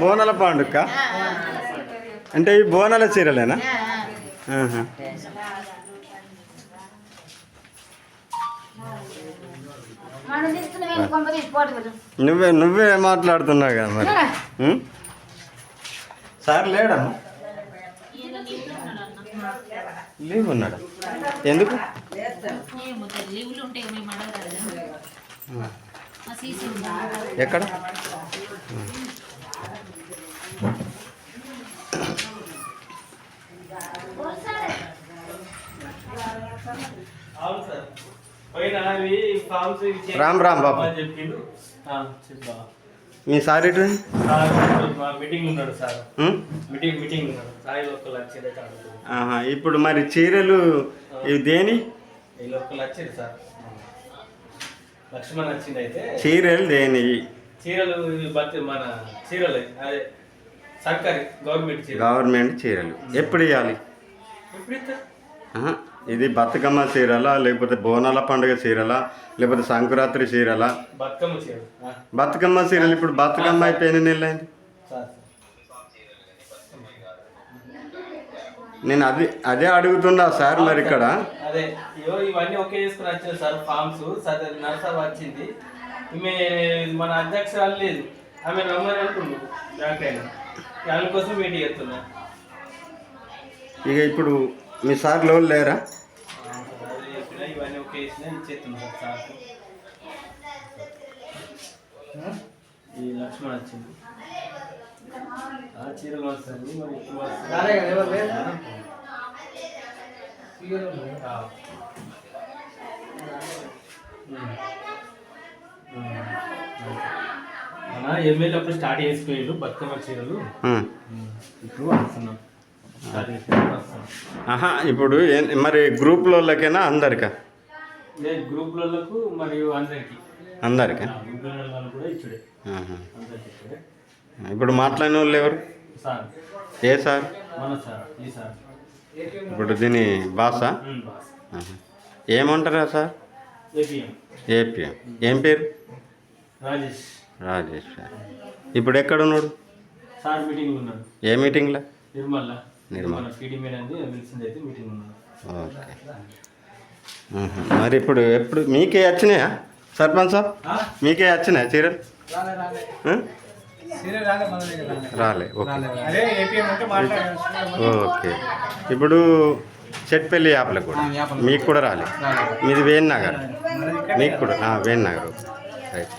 బోనాల పండుగ? అంటే ఈ బోనాల చీరలేనా? నువ్వే నువ్వే మాట్లాడుతున్నావు కదా మరి? సార్ లేడమ్మా? లీవ్ ఉన్నాడా? ఎందుకు? ఏమో రామ్ రామ్ బాబు. చెప్పిండు. మీ సార్ ఎటు? ఇప్పుడు మరి చీరలు ఇవి దేని? లక్ష్మణ్ వచ్చింది అయితే. చీరలు దేని చీరలు మన చీరలే. అదే సర్కారీ గవర్నమెంట్ గవర్నమెంట్ చీరలు. ఎప్పుడు ఇవ్వాలి ఇది బతుకమ్మ చీరలా లేకపోతే బోనాల పండుగ చీరలా లేకపోతే సంక్రాంతి చీరలా? బతుకమ్మ చీర. బతుకమ్మ చీరలు ఇప్పుడు బతుకమ్మ అయిపోయిన నెలలైంది సార్ నేను అది అదే అడుగుతున్నా సార్ మరి ఇక్కడ. అదే ఇవో ఇవన్నీ ఒకే చేసుకుని వచ్చారు సార్ ఫామ్స్. నర్సర్ వచ్చింది. ఈమె మన అధ్యక్షురాలు లేదు. ఆమె రమ్మని అంటుండు బ్యాంక్ అయినా. దాని కోసం వెయిట్ చేస్తున్నా. ఇక ఇప్పుడు మీ సార్ లోన్ లేరా ఈ లక్ష్మణ్ వచ్చింది ఆ వస్తుంది మరి. మన ఎమ్మెల్యే అప్పుడు స్టార్ట్ చేసిపోయిండు బతుకమ్మ చీరలు. ఇప్పుడు వస్తున్నాం ఆహా ఇప్పుడు మరి గ్రూప్లలోకేనా అందరికా? గ్రూపులకు మరియు అందరికి. ఇప్పుడు మాట్లాడిన వాళ్ళు ఎవరు? ఏ సార్? ఇప్పుడు దీని బాసా. ఏమంటారా సార్? ఏపీఎం. ఏం పేరు? రాజేష్. రాజేష్ సార్. ఇప్పుడు ఎక్కడ ఉన్నాడు? సార్ మీటింగ్ ఉన్నాడు. ఏ మీటింగ్లో? ఓకే. మరి ఇప్పుడు ఎప్పుడు మీకే వచ్చినాయా? సర్పంచ్ సార్? మీకే వచ్చినాయా చీరలు? రాలే ఓకే. ఓకే. ఇప్పుడు చెట్పల్లి యాప్లకు కూడా. మీకు కూడా రాలే. మీది వేణ్ నగర్ మీకు కూడా వేణ్ నగర్ రైట్.